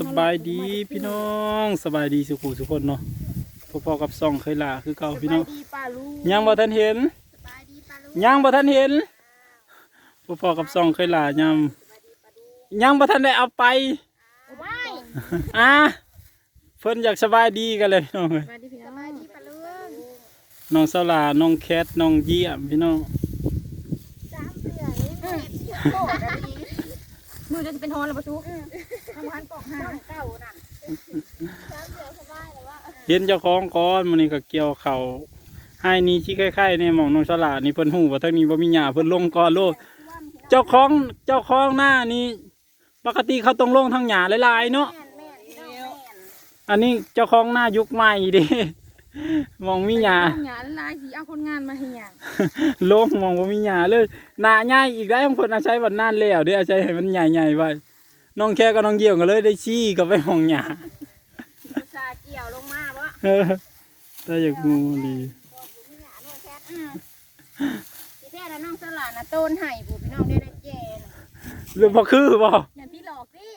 สบายดีพี่น้องสบายดีสุขุสุกคนเนาะพอๆกับซ่องเคยลาคือเก่าพี่น้องสบายดีป้าลูกยังบ่ทันเห็นสบายดีป้าลูกยังบ่ทันเห็นพอๆกับซ่องเคยลายามยังบ่ทันได้เอาไปว้ายอะเพิ่นอยากสบายดีกันเลยพี่น้องเอ้ยสบายดีพี่น้องสบายดีป้าลูกน้องสลาน้องแคทน้องเยี่ยมพี่น้องสา มเดือนนี่แม่เที่ยวโตกันดีมือจะเป็นฮอนแล้วปะชูทำพันปอกห้าเก้านั่นสามเดือนสบายเลยว่าเห็นเจ้าของก่อนมื้อนี้ก็เกี่ยวข้าวให้นี่ที่คล้ายๆในหม่องน้องสลานี่เพิ่นฮู้ว่าทางนี้บ่มีหญ้าเพิ่นลงก่อนโลดเจ้าของเจ้าของหน้านี่ปกติเขาต้องลงทางหญ้าหลายๆเนาะแม่นแม่นพี่น้องแม่นอันนี้เจ้าของหน้ายุคใหม่เดิ มองมีหยาหยาลายสีเอาคนงานมาเฮียโลกมองว่ามีหยาเลยหน้าใหญ่อีกได้บางคนอาศัยวันนานแล้วเด้อาศัยให้มันใหญ่ๆไว้น้องแค่กับน้องเยี่ยวก็เลยได้ชี้ก็ไปห้องหยาอุตส่าห์เกี่ยวลงมาบ่เออแต่อยากงูดีหยาด้วยแค่อืมที่แท้แล้วน้องสลาน่ะต้นไห้ผู้พี่น้องได้ได้แจนหรือบ่คือบ่อย่างที่หลอกดิ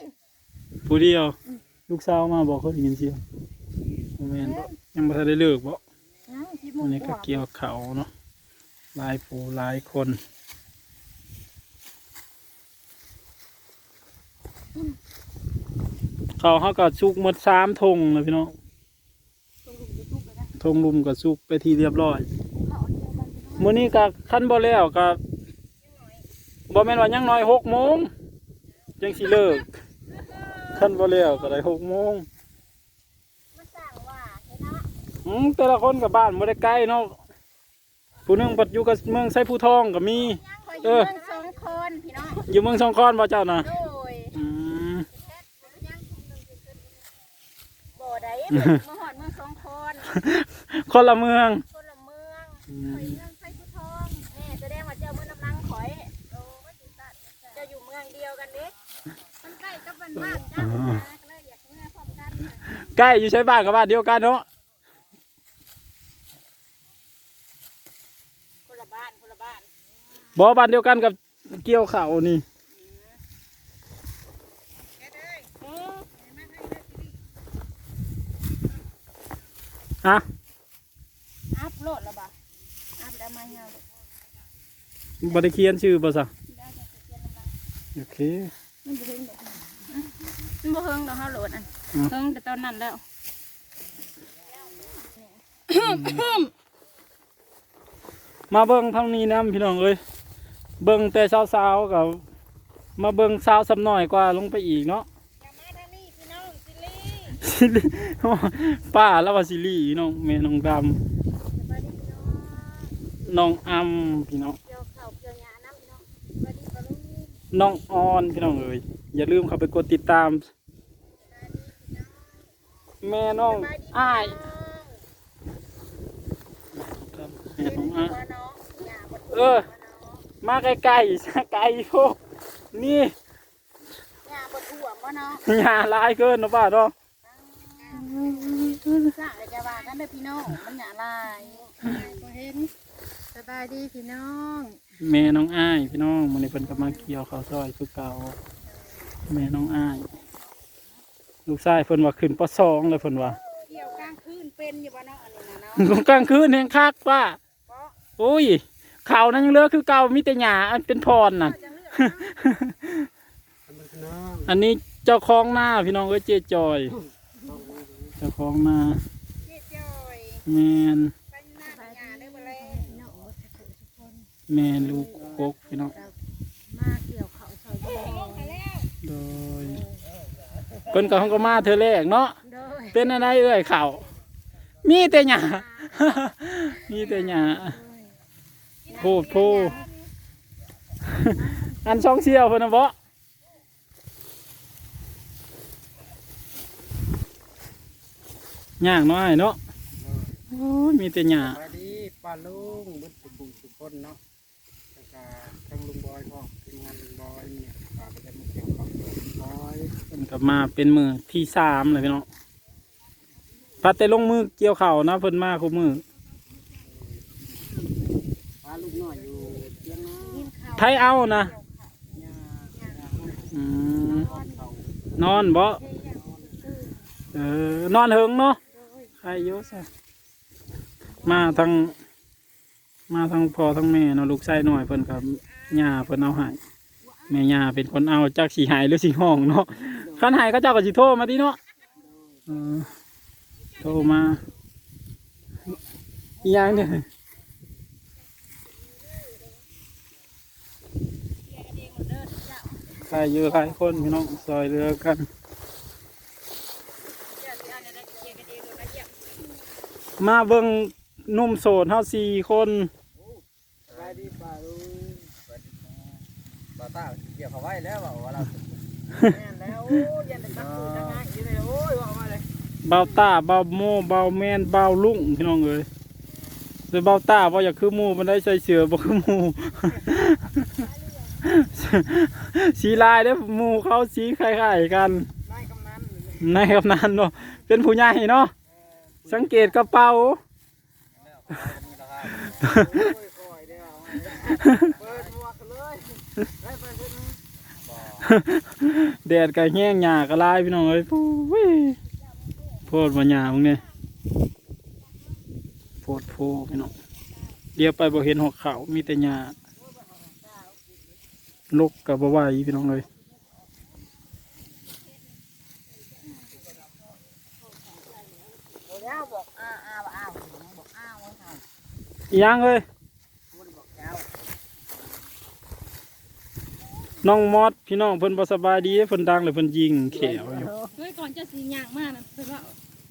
ผู้เดียว ลูกสาวมาบอกเขาได้ยินเสียงบ่แม่นบ่ ยังบ่ทันได้เลิกบ่อ้าวสิบโมวันงนี้กก็ว่าเกี่ยวเขาเนาะหลายผู้หลายคนเขาเขาก็สุกหมดสามธงเลยพี่น้องธงลุมก็สุกไปทีเรียบร้อยมื้อนี้ก็ขั้นบ่แล้วก็บ่แม่นว่ายังน้อยหกโมงจังสิเลิกขั้นบ่แล้วก็ได้หกโมง มันสั่งว่าเห็นเนาะ อืมแต่ละคนกับบ้านบ่ได้ใกล้เนาะผู้หนึงปัดอยู่กับเมืองไสผู้ทองก็มี คอยอเอยู่อเมืองสองคนพี่น้องอยู่เมืองสองคอนบ่เจ้าน่ะโดยอืมบ่ได้มาหอดเมืองสองคนคนละเมือง คนละเมืองอืคอยม เมืองไฟผู้ทองแม่แสดงว่าเจ้าเมืองน้ำลังข่อยโอ้ว่าสิสัตว์เจ้าอยู่เมืองเดียวกันเด้มันใกล้กับบ้านบ้านเจ้านะก็เลยอยากเมื่อพร้อมกัน ใกล้อยู่ใช้บ้านกับบ้านเดียวกันเนาะ คนละบ้านคนละบ้าน บ่บ้านเดียวกันกับเกี่ยวข้าวนี่เอออะอัพโหลดแล้วบ่อัพแล้วมาเงาลูกบ่ได้เขียนชื่อบ่ซะได้จะเขียนน้ำลังโอเคมันบ่เฮิงดอกมันบ่เฮิงดอกเฮาโหลดอันอืมเฮิงแต่ตอนนั้นแล้วมาเบิ่งทางนี้นํพี่น้องเอ้ย เบิ่งแต่สาวๆกับมาเบิ่งสาวสำน้อยกว่าลงไปอีกเนาะอย่ามาทางนี้พี่น้องซิลี่ซิลี่ป้าแล้วว่าซิลี่น้องแม่น้องดำสบายดีพี่น้องน้องอำพี่น้องเกี่ยวข้าวเกี่ยวหญ้าน้ำพี่น้องสบายดีปะลุงน้องออนพี่น้องเอ๋ยอย่าลืมเข้าไปกดติดตาม แม่น้องสบายดีอ้ายพี่น้องแม่น้องอ้ายว่าน้องหญ้าบ่เออ มาไกลๆซะไกลโพวกนี่หญ้าบ่ท่วมบ่เนาะหญ้าหลายเกินเนาะป้าเนาะสร้างเลยจะว่ากันเด้อพี่น้องมันหญ้าลายบ่เห็นสบายดีพี่น้องแม่น้องอ้ายพี่น้องมันนี้เพิ่นก็มาเกี่ยวข้าวซอยคือเก่าแม่น้องอ้าย ลูกชายเพิ่นว่าขึ้นปสองเลยเพิ่นว่าเกี่ยวกลางคืนเป็นอยู่บ่เนาะอันนี้นะเนาะกลางคืนแห่งคักป้าเพราะโอ้ย ข่าวนั้นยังเหลือคือเก่ามีแต่หญ้าอันเป็นพรน่ะจะเลือกอันนี้เจ้าของหน้าพี่น้องเอ้ยเจจอย เจ้าของหน้าเจ๊จอยแมนไปหน้าหญ้าเด้อบ่เลยแมนลูกกกพี่น้องมาเกี่ยวข้าวซอยบ่ลงแล้วโดยเพิ่นกับห้องก็มาเธอแรกเนาะโดยเป็นอะไรเอ้ยข่าวมีแต่หญ้ามีแต่หญ้าโพดโพอันช่องเชี่ยวเพิ่นนะบ่ย่างน้อยเนาะโอ้ยมีแต่หญ้าสวัสดีป้าลุงเบุตรสุขุสุขคนเนาะแล้วก็ทั้งลุงบอยพ่อทีมงานลุงบอยเนี่ยฝากไปได้มาเกี่ยวกับลุงบอยมันกลับมาเป็นมือที่สามเลยพี่น้องพัดแต่ลงมือเกี่ยวเข่าวนะเพิ่นมาคู่มือ ป้าลูกน้อยอยู่เตียงนา กินข้าว ไทยเอานะนอืมนอนบ่เออนอนเฮิงเนาะใครอยู่ซะมาทั้งมาทั้งพ่อทั้งแม่เนาะลูกชายหน่อยเพิ่นกับย่าเพิ่นเอาให้แม่ย่าเป็นคนเอาจากสีหายหรือสีห้องเนาะคันหายก็เจ้าก็สิโทรมาติเนาะเออโทรมาอีหยังเนี่ย ใครเยอะหลายคนพี่น้องซอยเรือกันมาเบิ่งหนุ่มโสดเฮาสี่คนไปดีป่าลุงบ่ตาเกี่ยวเขาไว้แล้วว่าว่าเราแม่นแล้วโอ้ยยันจะตักปูจังไงอยู่เลยโอ้ยว่ามาเลยเบาต้าเบาโมเบาแมนเบาลุงพี่น้องเอ้ยแต่เบาต้าบ่อยากคือหมูมันได้ใส่เสือบ่คือหมู สีลายเด้อหมูเขาสีคล้ายๆกันนายกำนันในกำนันเนาะเป็นผู้ใหญ่เนาะสังเกตกระเป๋าโอ้ยคอยเด้อเปิดหมวกเลยได้ไปเพิ่นแดดก็แห้งหญ้าก็ลายพี่น้องเอ้ยปู้วิโพดบ่หญ้ามึงเนี่ยโพดโพพี่น้องเดี๋ยวไปบ่เห็นหอกเขามีแต่หญ้า ลกกับบ่ไหวพี่น้องเอ้ยแล้วบอกอ้าอ้าอ้าบอกอ้าไว้ค่ะอีหยังเอ้ยบ่ได้บอกเจ้าน้องมอดพี่น้องเพิ่นบ่สบายดีเพิ่นดังเลยเพิ่นยิงแขวอยู่เฮ้ยก่อนจะสีหยางมากนะเป็นว่า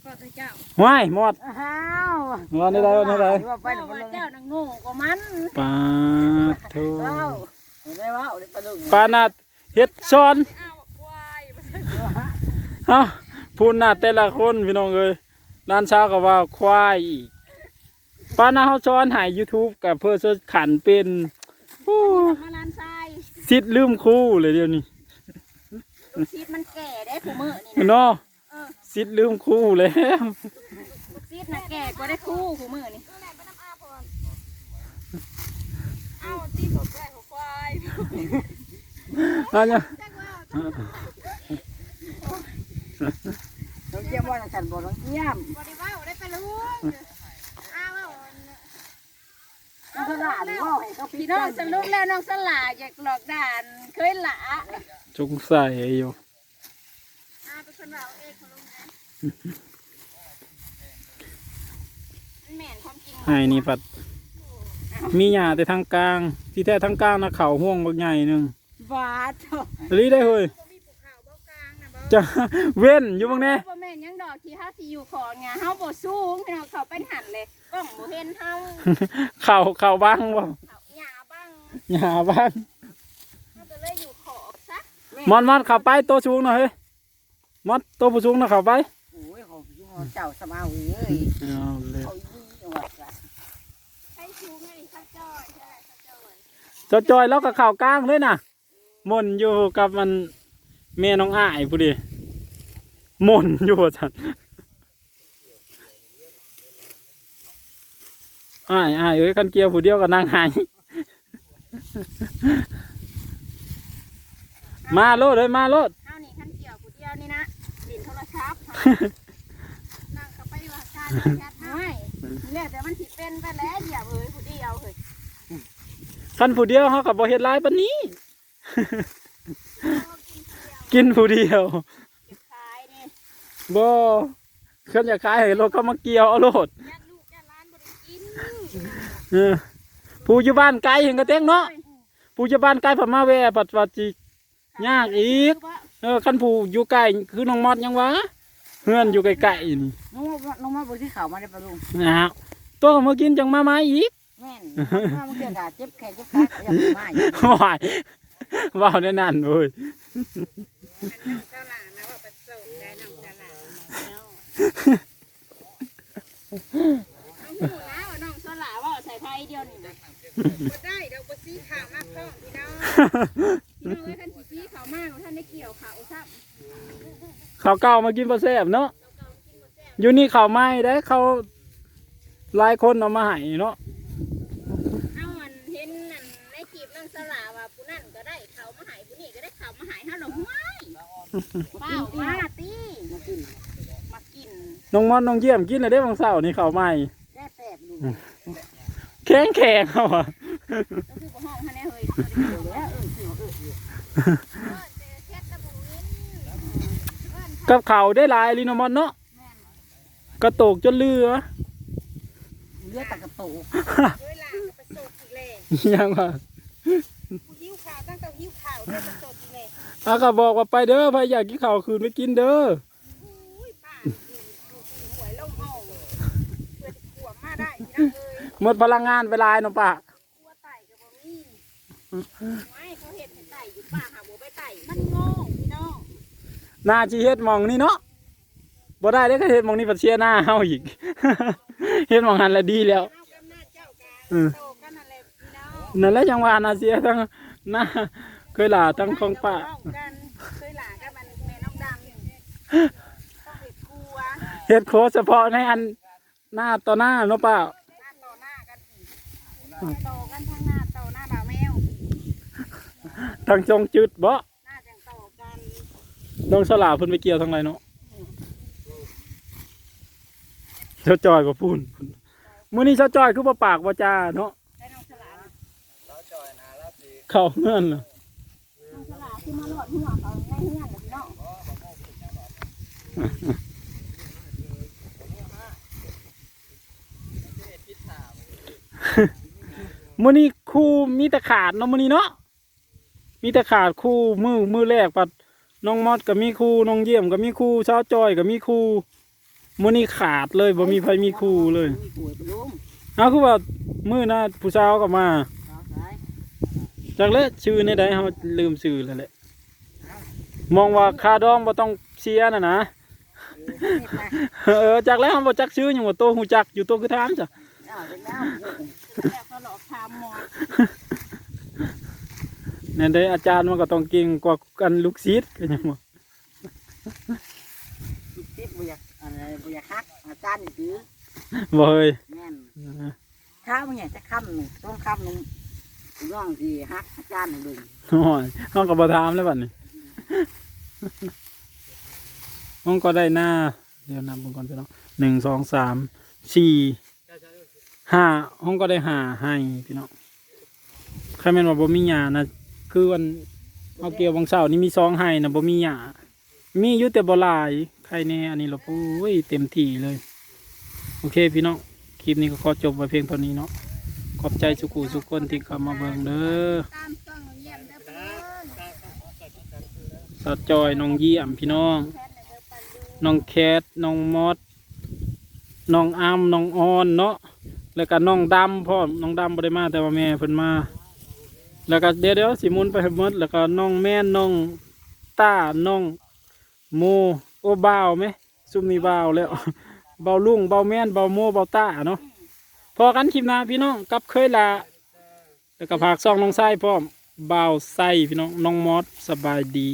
ก่อนจะเจ้าว้ายมอดอ้าววันนี้ได้วันนี้ได้ว่าไปพ่อบ่ว่าลงเจ้านังโง่กว่ามันปาดโทเอ้าได้ว่าเอาได้ ปลาดุกปานาดเฮ็ดช้อนอ้าวควายเอ้าพูดหน้าแต่ละคนพี่น้องเอ้ยร้านเช้าก็ว่าควายอีกปานาเฮาช้อนให้ YouTube กับเพื่อจะขันเป็นโอ้มาลานทรายสิทธิ์ลืมครู่เลยเดี๋ยวนี้ลูกชิดมันแก่ได้ผู้มือนี่นะเนาะเออสิทธิ์ลืมครู่แล้วลูกชิดน่ะแก่กว่าได้คู่ผู้มือนี่เอาตีผมแก่ข องควายเอาเนี่ยน้องเจียมว่าฉันบ่น้องเจียมบริว่าได้ไปลูกอ้าวน้องสลาหรือว่าให้เขาพี่น้องสรุปแล้วน้องสลาอยากหลอกด่านเคยหละจงใส่อยู่อาเป็นคนเราเองของลุงนะแม่นความจริงให้นี่ปัด มีหญ้าแต่ทางกลาง ที่แท้ทางกลางนะเขาห่วงบักใหญ่หนึงบาดรีได้เฮ้ยบ่มีภูเขาบ่กลางนะบ่จะเว้นอยู่บ้างแน่บ่แม่นหยังดอกที่เฮาสิอยู่ของไงเฮาบ่สูงพี่น้องเขาเป็นหันเลยกล้องบ่เห็นเฮาเข่าเข่าบ้างบ่เขาหญ้าบ้างหญ้าบ้างเฮาก็เลยอยู่ขอบซะมอนมอนเขับไปตัวสูงหน่อยเฮ้ยมอนตัวผู้สูงนะเขับไปโอ้ยของพี่เจ้าสมาวีเอ้ยเอาเลย เขาอยู่จังหวัดละ ใครสูงไงซักจ้อยใช่ซักจ้อย จอจอยแล้วก็เข่ากลางเลยนะมนอยู่กับมันแม่น้องอ้ายผู้ดีมนอยู่ว่าจันอ้ายอ้ายเอ้ยคันเกียวผู้เดียวก็นั่งหายมาโลดเลยมาโลดเฮานี่คันเกี่ยวผู้เดียวนี่นะดินโทรศัพท์นั่งเข้าไปว่าการแชทให้แล้วแต่มันสิเป็นไปแล้วเดี๋ยวเอ้ยผู้เดียวเฮ้ย คันผู้เดียวเขากับบ่เฮ็ดร้ายปานนี้ กินผู้เดียวเก็บขายนี่บ่เคลื่อนอยากขายให้รถเขามาเกี่ยวเอาโลดญาติลูกญาติหลานบ่ได้กินเออผู้อยู่บ้านไกลเห็นกระเต้งเนาะผู้อยู่บ้านไกลผัดมาแวะปัดปัดจิยากอีก เออคันผู้อยู่ไกลคือน้องมอดยังวะเฮือนอยู่ไกลๆนี่น้องมาน้องมาบนที่เขามาได้ปลาดุกนะฮะตัวก็มากินจังมาไม้อีก แม่นมามื่อกี้การเจ็บแขนเจ็บขาอยากมาอยู่วายว้าวแน่นั่นว้ยเจ้าหลานนะว่าไปส่นองเจ้าหลานน้องสลาว่าใส่ไทยเดียวนี่นะบ่ได้ดอกบ่ซีขาวมากพ่อพี่น้องพี่น้องท่านซีขาวมากท่านได้เกี่ยวขาวซับข้าวเก่ามากินบ่แซ่บเนาะอยู่นี่ข้าวไหม้ได้เขาหลายคนเอามาให้เนาะ เอาอันเห็นนั่นในคลิปน้องสลาว่าผู้นั่นก็ได้เขามาใหายผู้นี่ก็ได้ เขามาใหายเฮาหลงห้วยเปล่ามาตีมาน้องมอนน้องเยี่ยมกินเลยได้บางเสาร์นี่ข้าวใหม่แซ่บแซ่บดูแข็งแข็งเขาอะก็คือบ่ห้องให้แน่เฮ้ยเดี๋ยวแล้วเออสิเอออยู่กับเขาวได้หลายลินองมอนเนาะกระโตกจนเรือเลือดตะกระโตกด้วยหลานประสบอีกเลยยังว่ากูหิ้วข่าวตั้งแต่หิ้วข่าวด้วยประสบ อีกเลยอาก็บอกว่าไปเด้อไปอยากกินข้าวคืนไปกินเด้ออุ้ยป้าดูดูหวยลงห้องเพื่อจะขวบมาได้พี่น้องเอ้ยหมดพลังงานไปหลายเนาะป่ะกลัวไต่กับบ่มีไม่เขาเห็นให้ไต่อยู่ป้าหาบัวไปไต่มันโง่พี่น้องหน้าจีเฮ็ดหมองนี่เนาะบ่ได้ได้อก็เฮ็ดหมองนี่ปัดเชียหน้าเฮาอีก เฮ็ดหมองหันละดีแล้วเอากำนาจเจ้ากันอืมโตกันนั่นแหละพี่น้องนั่นแหละจังว่าน่าเสียทั้งหน้า เคยหลาทั้งของป้ากันเคยหลานกับมันแม่น้องดำต้องเห็ดกลัวเฮ็ดโค้ดเฉพาะในอันหน้าต่อหน้าเนาะป้าหน้าต่อหน้ากันอีกโตกันทั้งหน้าโตหน้าบ่าวแมวทางจงจืดบ่หน้าจังโตกันน้องสลาเพิ่นไปเกี่ยวทางไรเนาะเจ้าจอยก็พูนมื้อนี้เจ้าจอยคือบ่ปากบ่จาเนาะได้น้องสลาเราจอยนะเราสิเข้าเงื่อนน่ะน้อ งสลาคือมาหลอดหัวเขาในเฮือนกับพี่น้องมื้อนี้คู่มีต่ขาดเนาะมื้อนี้เนาะมีต่ขาดคู่มือมือแรกปัดน้องมอดก็มีคู่น้องเยี่ยมก็มีคู่เช้าวจอยก็มีคู่มื้อนี้ขาดเลยบ่มีไผมีคู่เลยเอาคือว่ามือหน้าผู้สาวก็มาเอากเลยชื่อในใดเฮาลืมชื่อแล้วแหละ มองว่าค่าดองบ่ต้องเสียน่ะนะเออจักแล้วเฮาบ่จักชื่อหยังว่าโตฮู้จักอยู่โตคือถามจ้ะเอาเด็กแล้วแล้วเขาหลอกทำหมอแน่นได้อาจารย์มันก็ต้องเก่งกว่ากันลูกศิษย์ก็ยังว่าติดบ่อยากอะไรบ่อยากฮักอาจารย์นี่ถือบ่เฮ้ยแม่นข้าวมันอยากจะค้ำนี่ต้องค้ำนึงย่องสิฮักอาจารย์ให้เบิ่งโอ้ยเฮาก็บ่ถามแล้วบัดนี้ ห้องก็ได้หน้า เดี๋ยวนับเบิ่งก่อนพี่น้องหนึ่งสองสามสี่ห้าห้องก็ได้ห้าให้พี่น้องใครแม่นว่าบ่มีหญ้านะคือวันเอาเกี่ยวบางเสาร์นี่มีซองให้นะบ่มีหญ้ามีอยู่แต่บ่ลายใครแน่อันนี้เราปุ้ยเต็มที่เลย โอเคพี่น้องคลิปนี้ก็ขอจบไว้เพียงเท่านี้เนาะขอบใจสุกูสุกคนที่เข้ามาเบิ่งเด้อ ตามต้องเยี่ยมเด้อเพิ่น สาวจอยน้องเยี่ยมพี่น้อง น้องแคทน้องมอดน้องอามน้องออนเนาะแล้วก็น้องดำพ่อมน้องดำบ่ได้มาแต่ว่าแม่เพิ่นมา แล้วก็เดี๋ยวเดี๋ยวสิมุนไปให้หมดแล้วก็น้องแม่นน้องต้าน้องโมโอ้บ่าวไหมซุมนี้บ่าวแล้วเบาลุงเบาแม่นเบาโมเบาต้าเนาะพอกันคลิปหน้าพี่น้องกับเคยละแล้วก็ผากซองน้องไส้พร้อม บ่าวไส้พี่น้องน้องมอดสบายดี